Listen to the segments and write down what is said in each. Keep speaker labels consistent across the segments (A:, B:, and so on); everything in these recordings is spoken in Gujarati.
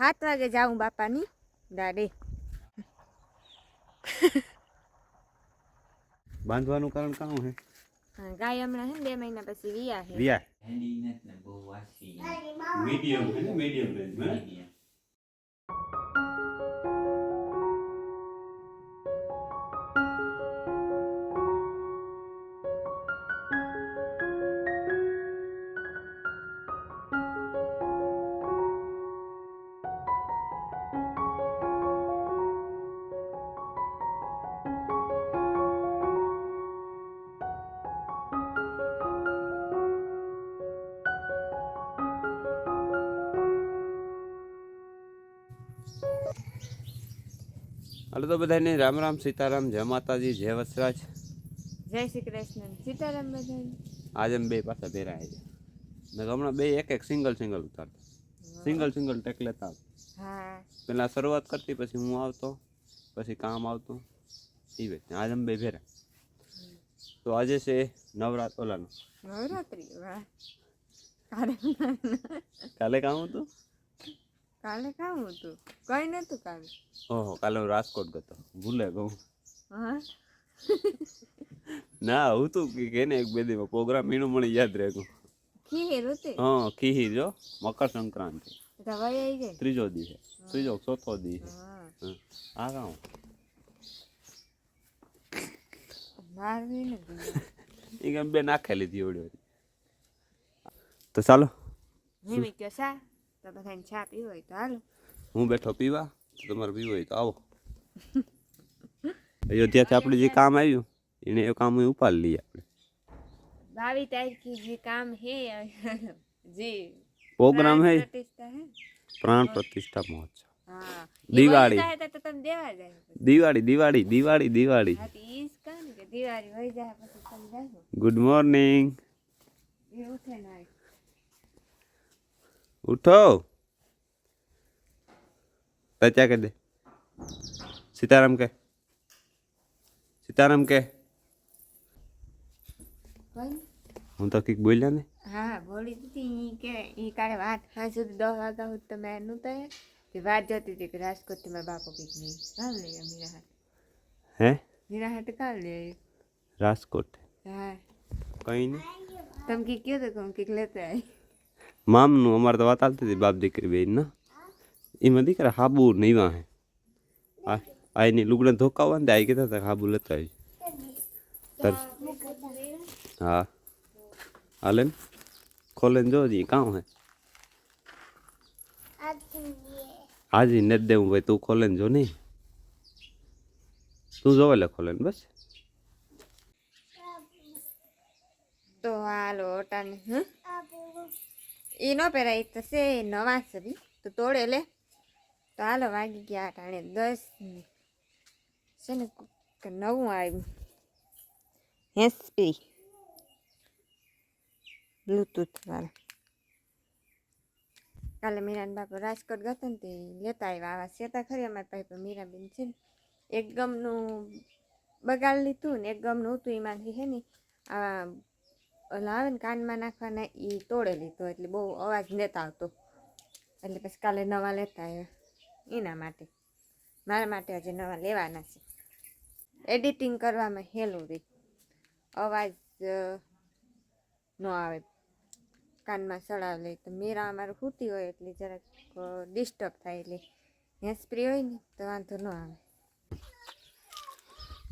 A: સાત વાગે જાઉં બાપાની દાડે.
B: બાંધવાનું કારણ કામ હે?
A: ગાય હમણાં હે બે મહિના પછી વિયા હે.
B: વિયા.
C: ઠંડી નથી ને બહુ વાસી.
B: મીડિયમ હે મીડિયમ રેન્જ હાલો તો બધાને રામ રામ સીતારામ જય માતાજી જય વસરાજ.
A: જય શ્રી કૃષ્ણ. સીતારામ બધાને.
B: આજે અમે બે પાછા ભેરા છે ને હમણાં બે એક એક સિંગલ સિંગલ ઉતારતા. સિંગલ સિંગલ ટેક લેતા
A: હા.
B: પેલા શરૂઆત કરતી પછી હું આવતો પછી કામ આવતો. એ રીતે. આજે અમે બે ભેરા. તો આજે છે નવરાત ઓલાનો.
A: નવરાત્રી? વાહ. કાલે
B: કામ હતું?
A: કાલે કામ હતું? કઈ નતું કાલે?
B: ઓહો કાલે હું રાજકોટ ગયો ભૂલે ગયું ના હું તું કે ને એક બે દિવસ પ્રોગ્રામ મીણું મળી યાદ રહે ગયું
A: ખીર હતી?
B: હા ખીહી જો મકર સંક્રાંતિ.
A: દવાઈ આવી ગઈ?
B: ત્રીજો દી છે ત્રીજો ચોથો દી છે આ ગાઉં
A: મારવી ને
B: એ કેમ બે નાખે લીધી ઓડી તો ચાલો.
A: નિમિત્ત સા તો બધાને ચા પીવો હોય તો હાલો.
B: હું બેઠો પીવા તો તમારે પીવું હોય તો આવો. અયોધ્યાથી આપણે જે કામ આવ્યું એને એ કામ ઉપાડી લઈએ આપણે.
A: બાવીસ તારીખે જે કામ હે જે
B: પ્રોગ્રામ હે
A: પ્રાણ પ્રતિષ્ઠા હે.
B: પ્રાણ પ્રતિષ્ઠા મહોત્સવ.
A: હા.
B: દિવાળી.
A: ઈ વહી જાય તો તમે દેવા જાય પછી.
B: દિવાળી દિવાળી દિવાળી દિવાળી.
A: હા તો ઈ જ કામ કે દિવાળી વહી જાય પછી તમે જાશો
B: ગુડ મોર્નિંગ
A: એ ઉઠે. ને આવી.
B: ઉઠો તચ્યા કે દે. સીતારામ કે સીતારામ કે. હું તો કંઈક બોલ્યા ને?
A: હા બોલી ઈ કે ઈ કાલે વાત હા સુધી દસ વાગ્યા સુધી તમે એનું તો તે વાત જતી હતી કે રાજકોટથી મારા બાપો કંઈક નહીં. કાલ લઈ મીરા હાથ
B: હે?
A: મીરા હાથ કાલ લઈ
B: રાજકોટ?
A: હા.
B: કઈ નહીં.
A: તમે કઈ કયો તો કંઈક લેતા આવી
B: મામનું અમારે તો વાત આવતી હતી બાપ દીકરી બેન ના એમાં દીકરા હાબુ નહીં વાહે આ આ એની લુગડા ધોકાવા ને આ કહેતા હતા હાબુ લેતા આવી તર હા હાલે ને ખોલે ને જોજી કામ હે હાજી નથી દેવું ભાઈ તું ખોલે ને જો નહીં તું જોવે લે ખોલે ને બસ
A: તો હાલો ઓટાને હં એ ન પહેરાય છે નવા બી તો તોડે લે. તો હાલો વાગી ગયા અટાણે દસ છે ને નવું આવ્યું. હેસ્પી બ્લૂટૂથ વાળા. કાલે મીરાન બાપા રાજકોટ ગયા ને તે લેતા આવ્યા. આવા સેતા ખરી અમારી પાસે મીરાબેન છે ને, એક ગમનું બગાડ લીધું ને એક ગમનું હતું એમાંથી હે ને આ ઓલા આવે ને કાનમાં નાખવાના એ તોડે લીધો એટલે બહુ અવાજ લેતા આવતો. એટલે પછી કાલે નવા લેતા આવ્યા એના માટે. મારા માટે હજી નવા લેવાના છે. એડિટિંગ કરવામાં હેલું રહી અવાજ ન આવે. કાનમાં સડાવ લે તો મીરા અમારું ખૂટી હોય એટલે જરાક ડિસ્ટર્બ થાય એટલે હેસ્પ્રી હોય ને તો વાંધો ન આવે.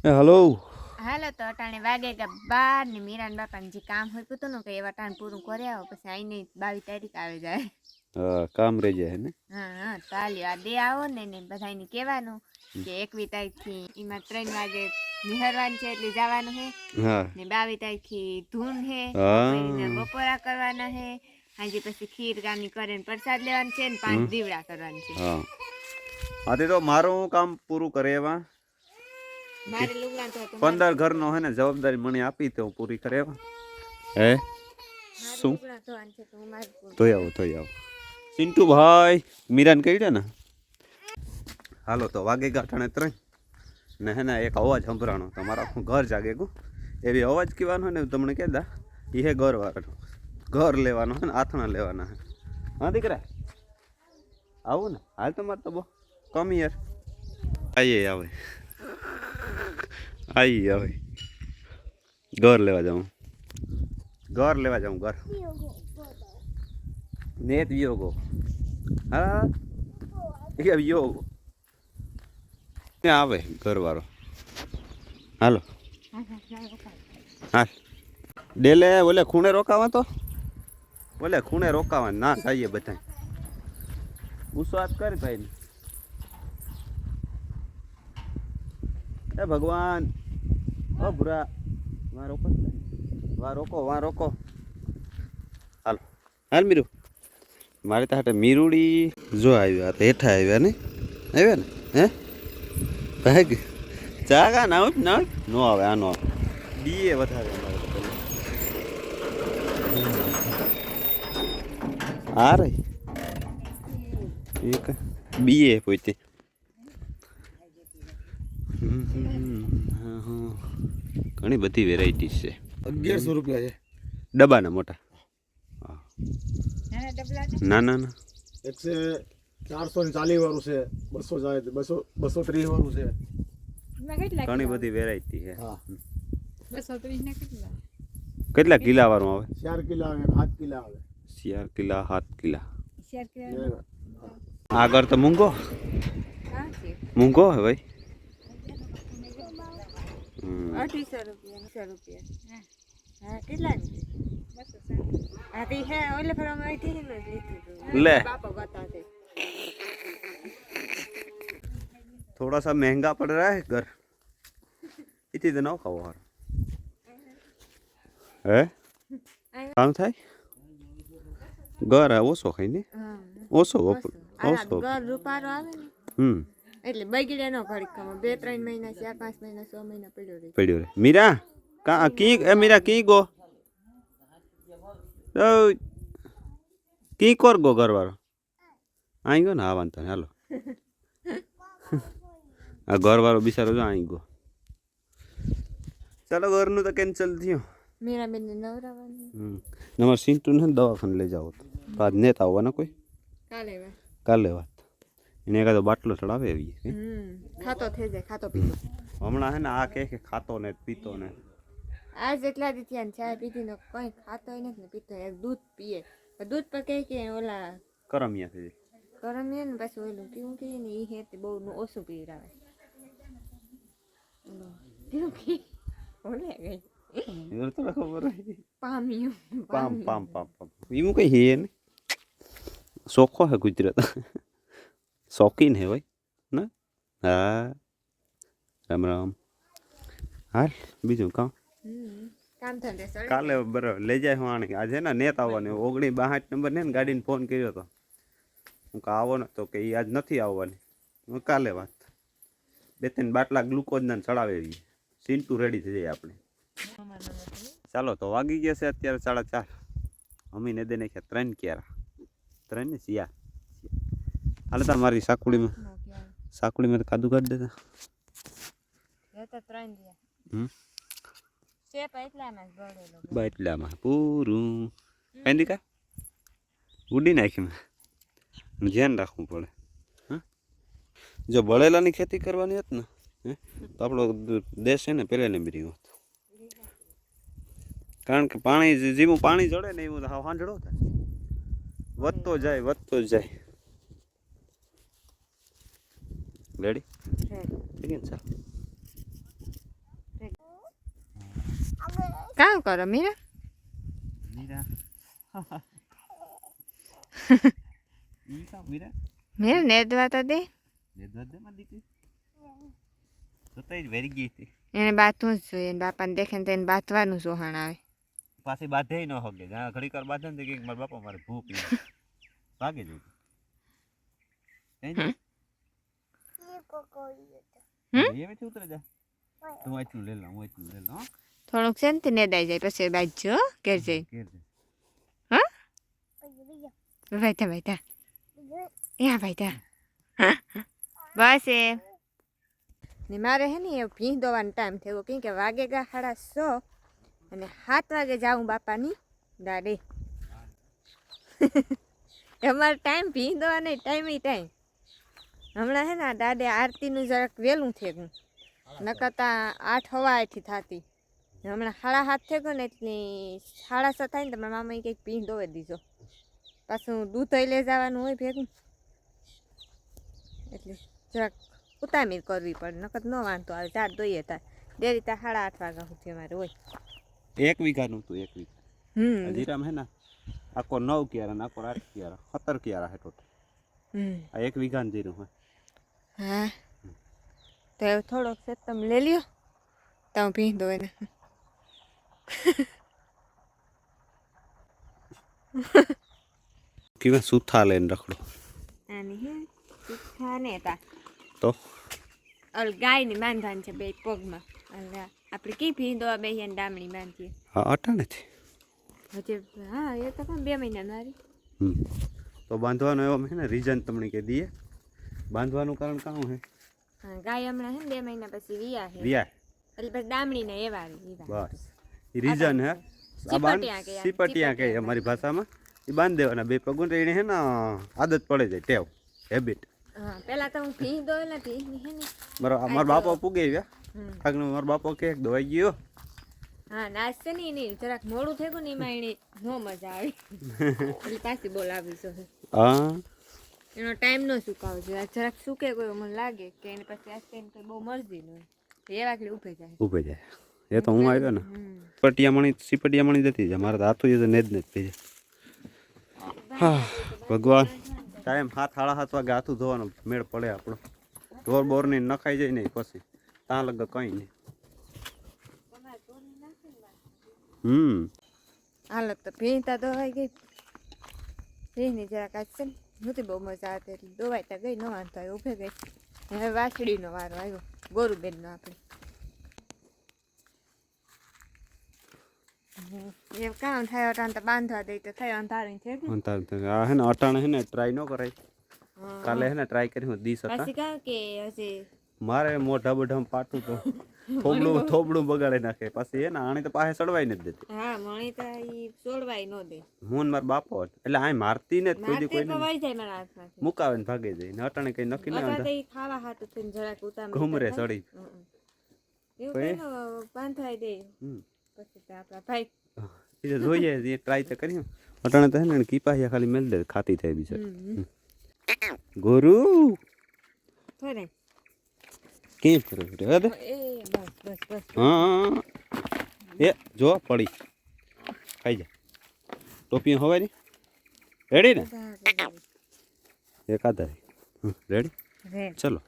B: હલો
A: હાલો તો અટાણે વાગે કે બાર ને મીરાન બાપાને જે કામ હોય પૂતું ને કે એ અટાણ પૂરું કરી આવો પછી આઈને બાવીસ તારીખ આવી જાય.
B: હા કામ રહી જાય ને?
A: હા હા ચાલ્યો આ દે આવો ને ને બધાને કહેવાનું કે એકવી તારીખથી એમાં ત્રણ વાગે નિહરવાનું છે એટલે જવાનું છે
B: હા.
A: ને બાવીસ તારીખથી ધૂન છે બપોરા કરવાના છે આજે પછી ખીર ગાની કરીને પ્રસાદ લેવાનું છે ને પાંચ દીવડા કરવાનું છે.
B: હા. તો મારું કામ પૂરું કરે એવા. પંદર ઘરનો હે ને જવાબદારી મને આપી તો હું પૂરી કરે એવા. હે? શું? ધોઈ આવો ધોઈ આવો. ચિંટુ ભાઈ મીરાને કહી દે ને. હાલો તો વાગે ગાંઠાણે ત્રણ. ને હે ને એક અવાજ સંભળાણો. તમારા આખું ઘર જાગે ગુ. એવી અવાજ કહેવાનો ને તમને કહેતા એ હે ઘર વાળાનો. ઘર લેવાનો હે ને આથણા લેવાના હે. હા દીકરા? આવું ને. હાલ તમારે તો બહુ. કમ યાર. આઈએ આવે આઈએ આવે ઘર લેવા જાઉં. ઘર લેવા જાઉં, ઘર. નેત વિયોગો. હા? એ વિયોગો. ત્યાં આવે ઘરવાળો. હાલો. હાલ. ડેલે, ઓલે ખૂણે રોકાવા તો? ઓલે ખૂણે રોકાવા, ના જઈએ બધા ગુસ્સો હાથ કર ભાઈ એ ભગવાન. ઓ ભૂરા વાં રોકો વાં રોકો વાં રોકો. હાલો. હાલ મીરુ. મારે તો હાટે મીરુડી જો આવ્યા તો હેઠા આવ્યા ને? આવ્યા ને? હે? ભાગ જાગા ના હોય ના? નો આવે નો આવે. બીએ વધારે. આ રહી એક બીએ પોતે હમ, હમ. ઘણી બધી વેરાયટી છે.
D: અગિયારસો રૂપિયા છે.
B: ડબ્બાના મોટા? હા. ના ના ના.
D: એકસો ચારસો ને ચાલીસ વાળું છે બસો જાય બસો બસો ત્રીસ વાળું છે.
B: ઘણી બધી વેરાયટી છે.
D: હા.
B: કેટલા? કિલા વાળું આવે?
D: ચાર કિલા આવે સાત કિલા આવે.
B: ચાર કિલા સાત કિલા. આગળ તો મૂંગો. મૂંગો હે ભાઈ.
A: અઢીસો રૂપિયા સો રૂપિયા હા કેટલાની હા તે હે ઓલે ફરવામાં આવી હતી ને લીધું હતું
B: લે.
A: બાપા ગતા તે
B: थोड़ा सा महंगा पड़ रहा है घर इतनी दिन खाओ यार હે કામ થાય ઘર આ ઓછો ખાઈ ને
A: હા
B: ઓછો વપ-
A: આ
B: ઓછો
A: ઘર રૂપારો આવે ને
B: હમ
A: એટલે બગડે નો ઘડીક બે ત્રણ મહિના ચાર પાંચ મહિના છ મહિના પડ્યો રહે.
B: પડ્યો રહે. મીરા કા કી એ મીરા કી ગો? કી કોર ગો ઘરવાળો? આઈ ગયો ને હા વાંધો ને હાલો. આ ઘરવાળો બિચારો જો આઈ ગયો. ચાલો ઘરનું તો કેન્સલ થયું.
A: મીરા બેન નવરાવાની.
B: હમ. નંબર સિન્ટુ ને દવાખાને લઈ જાઓ તો આજ નેતા આવવાના કોઈ?
A: કાલે.
B: કાલે વાત એને એકાદો બાટલો ચડાવે
A: એવી ખાતો થઈ જાય ખાતો પીતો.
B: હમણાં હે ને આ કહે કે ખાતો ને પીતો ને.
A: આ જેટલા દી ને ચા પીધી ને કોઈ ખાતો નથી ને પીતો એક દૂધ પીએ. દૂધ પર કહે કે ઓલા
B: કરમિયા થઈ
A: જાય ને ને પછી ઓલું કેવું કે ને એ હે બહુ નું ઓછું પીરાવે કેવું કે ઓલે ગઈ.
B: એ તો ખબર.
A: પામ્યું
B: પામ પામ પામ પામ. એવું કઈ હે ને? શોખો હે ગુજરાત. શોખીન હે ભાઈ ને? હા. રામ રામ. હાલ બીજું કામ કાલે બરાબર લઈ જાય હું આણે આજે ને નેત આવવાની ઓગણી બાસઠ નંબર ને ગાડીને ફોન કર્યો હતો હું કે આવો ને. તો કે એ આજ નથી આવવાની. હું કાલે વાત. બે ત્રણ બાટલા ગ્લુકોઝના ચડાવે એવી સિન્ટુ રેડી થઈ જાય આપણે. ચાલો તો વાગી ગયા છે અત્યારે સાડા ચાર. અમીને દે નાખ્યા ત્રણ ક્યારા. ત્રણ ને સિયા હાલે તાર મારી સાકુડીમાં સાકુડીમાં કાદુ કાઢી દેતા.
A: એટલામાં
B: પૂરું. કઈ દીકા? ઉડી નાખી મેં. ધ્યાન રાખવું પડે. હા જો બળેલાની ખેતી કરવાની હોત ને તો આપણો દેશ છે ને પહેલે નંબરી હોત. કારણ કે પાણી જીવું પાણી જડે ને એવું હાંજળો થાય. વધતો જાય વધતો જાય. રેડી ઠીક છે ચાલ
A: કામ કરો મીરા
B: મીરા મીરા
A: મીરા નેદવા તો દે
B: દેદમાં દીકરી તો તઈ જ વેરી ગઈ હતી
A: એને બાથવું જ જોઈએ બાપાને દેખે ને તેને બાથવાનું સોહાણ આવે
B: પાછી બાંધે ન હોગે જ્યાં ઘડી કર બાંધે ને તો કે મારા બાપા મારે ભૂખ ભાગે જઈ
A: થોડુંક છે ને તે નેદાઈ જાય પછી બાજુ હો ઘેર જઈ.
B: ઘેર જા
A: બેઠા બેઠા એ બસ એ. ને મારે હે ને એ ભીં દોવાનો ટાઈમ થયો કેમ કે વાગે ગા સાડા સો અને સાત વાગે જાઉં બાપાની દાડે અમારો ટાઈમ ભીંદવા દોવાનો ટાઈમ ટાઈમ. હમણાં હે ને દાદે આરતીનું જરાક વહેલું થયું નકરતા આઠ હવા આઠી થતી. હમણાં સાડા હાથ ગયો ને એટલે સાડા સાત થાય ને મામા મામાએ કંઈક પી દોવે દીધો. પાછું દૂધ લઈ જવાનું હોય ભેગું. એટલે જરાક ઉતામીર કરવી પડે નકર ન વાંધો આવે ચાર દોઈએ તાર. ડેરી તાર સાડા આઠ વાગ્યા સુધી અમારે હોય.
B: એક વીઘાનું હતું એક વીઘા.
A: હમ.
B: જીરામ હે ને આખો નવ ક્યારા આખો આઠ ક્યારા સત્તર ક્યારા હે ટોટલ
A: હમ.
B: આ એક વીઘાનું જીરું હોય.
A: હા. તો એવું થોડોક છે તમે લઈ લ્યો. તમે પી દો એને.
B: કેવા સુથા લઈને રખડો.
A: આની હે સુથા ને તા.
B: તો?
A: ઓલ ગાયની બાંધાન છે બે પગમાં. એટલે આપણે કી ભી દો બે એને ડામણી બાંધીએ.
B: હા અટાણે છે.
A: હજે હા એ તો પણ બે મહિના મારી.
B: હમ. તો બાંધવાનો એવો મેં ને રીઝન તમને કહી દઈએ. બાંધવાનું કારણ કામ હે?
A: ગાય હમણાં હે ને બે મહિના પછી વિયા હે.
B: રિયા
A: એટલે પછી દામણી ને એવા
B: બસ. રીઝન હે? સીપટિયા કહે અમારી ભાષામાં. એ બાંધી દેવાના બે પગું એને હે ને આદત પડે જાય ટેવ હેબિટ
A: હા પેલા તો હું ફી દો નથી હે ને.
B: મારો મારા બાપા પૂગે ગયા. આગળ મારો બાપો કે દવાઈ ગયો.
A: હા નાસ્તે છે ને જરાક મોડું થયું ને એમાં એને નો મજા આવી. પાછી બોલાવી છે.
B: હા.
A: એનો ટાઈમ ન સુકાવો જોઈએ જરાક સુકે કોઈ મને લાગે કે એને પછી આસ્તે એને કોઈ બહુ મરજી ન હોય. એવા એટલે ઉભે જાય.
B: ઊભે જાય. એ તો હું આવ્યો ને.
A: સીપટિયા
B: મણી સીપટિયા મણી જતી જાય મારે હાથું તો ને જ ને થઈ જાય. હા ભગવાન. ટાઈમ હાથ સાડા હાથ વાગે હાથું ધોવાનો મેળ પડે આપણો. ઢોર બોર ને નખાઈ જાય નહીં પછી. ત્યાં લગ કંઈ નહીં. હમ.
A: હાલ તો ભીંતા ધોવાઈ ગઈ. ભીની જરાક આજ છે ને. નહોતી બહુ મજા આવતી એટલે દોવાઈ ત્યાં ગઈ ન વાંધો આવ્યો ઉભે ગઈ. હવે વાછડીનો વારો આવ્યો ગોરુબેનનો આપણે. એમ કામ થાય અટાણ તો બાંધવા દઈ તો થાય અંધારી છે
B: અંધારી. આ હે ને અટાણે હે ને ટ્રાય ન કરાય. કાલે હે ને ટ્રાય કરી હું
A: દી શકા કે હજી
B: મારે મોઢા બઢામ પાટું તો થોબડું થોબડું બગાડી નાખે. પછી હે ને આણે તો પાસે ચડવાય નથી દેતી.
A: હા મણી તો ઈ છોડવાય ન દે.
B: હું માર બાપો. એટલે આ મારતી ને કોઈ દી
A: કોઈ
B: કોઈને.
A: જાય મારા હાથમાંથી.
B: મુકાવે ને ભાગે જાય. ને અટાણે કઈ નક્કી ના
A: અથવા તો ખાવા હાથ થઈને જરાક ઉતામળી
B: ઘુમરે ચડી.
A: એવું બાંધવાઈ દે. પછી તો આપણા ભાઈ.
B: એ જોઈએ એ ટ્રાય તો કરીએ. અટાણે તો હે ને કીપાહિયા ખાલી મેલ દે ખાતી થાય બીજા. ગુરુ!
A: થોડે
B: કેમ કરે છે રે દે
A: એ બસ બસ બસ
B: હા એ જો પડી ખાઈ જા ટોપી હવાય ને રેડી ને એક આધા રેડી
A: રેડ
B: ચલો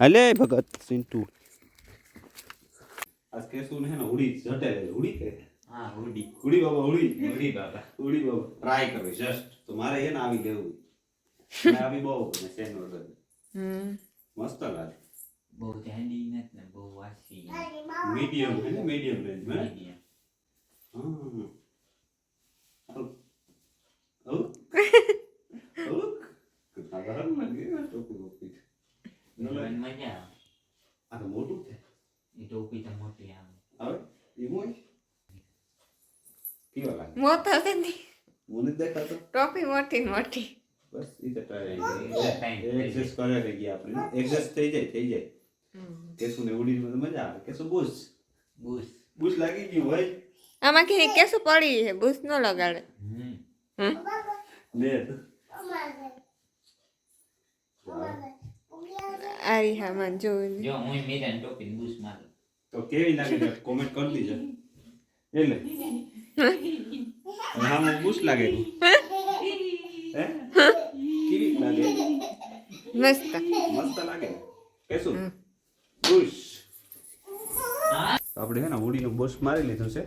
B: હાલે ભગત સિંટુ આજ કેસુ ને ઉડી જટે ઉડી કે
C: હા ઉડી
B: ઉડી બાબા ઉડી
C: ઉડી બાબા
B: ઉડી બાબા ટ્રાય કરવી જસ્ટ તો મારે હે ને આવી લેવું મને આવી બહુ ગમે સેન વગર
A: હમ
B: મસ્ત લાગે
C: બહુ જાડી નથી ને બહુ વાસી
B: મીડિયમ હે ને મીડિયમ રેન્જમાં મીડિયમ ટોપી મોટું છે
C: એ ટોપી તો મોટી આવે
B: એ મોય કેવા લાગે
A: મોતો છે ને
B: મને
A: ટોપી મોટી ને
B: બસ એ તો એડજસ્ટ કરે રહી ગયા આપણે એડજસ્ટ થઈ જાય થઈ જાય કેસુ ને ઉડી મને મજા આવે? કેસુ બુશ?
C: બુશ.
B: બુશ લાગી ગયું ભાઈ
A: આમાં કે કેસું પડી છે? બૂસ ન લગાડે.
C: હમ.
A: હમ.
B: ને
A: આરી હા મન
C: જો હું મીરાને ટોપી બુશ મારું.
B: તો કેવી લાગે કોમેન્ટ કરી દીજો. એટલે હા હું બુશ લાગે હે? કેવી લાગે?
A: મસ્ત.
B: મસ્ત લાગે કેસુ બુશ આપણે હે ને હોડીનું બોસ મારી લીધું છે.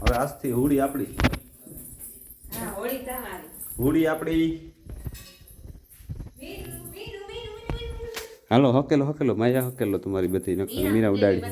B: હવે આજથી હોળી આપણી.
A: હોળી
B: આપણી. હાલો હકેલો હકેલો. માયા હકેલો તમારી બધી. નકલ મીરા ઉડાડી.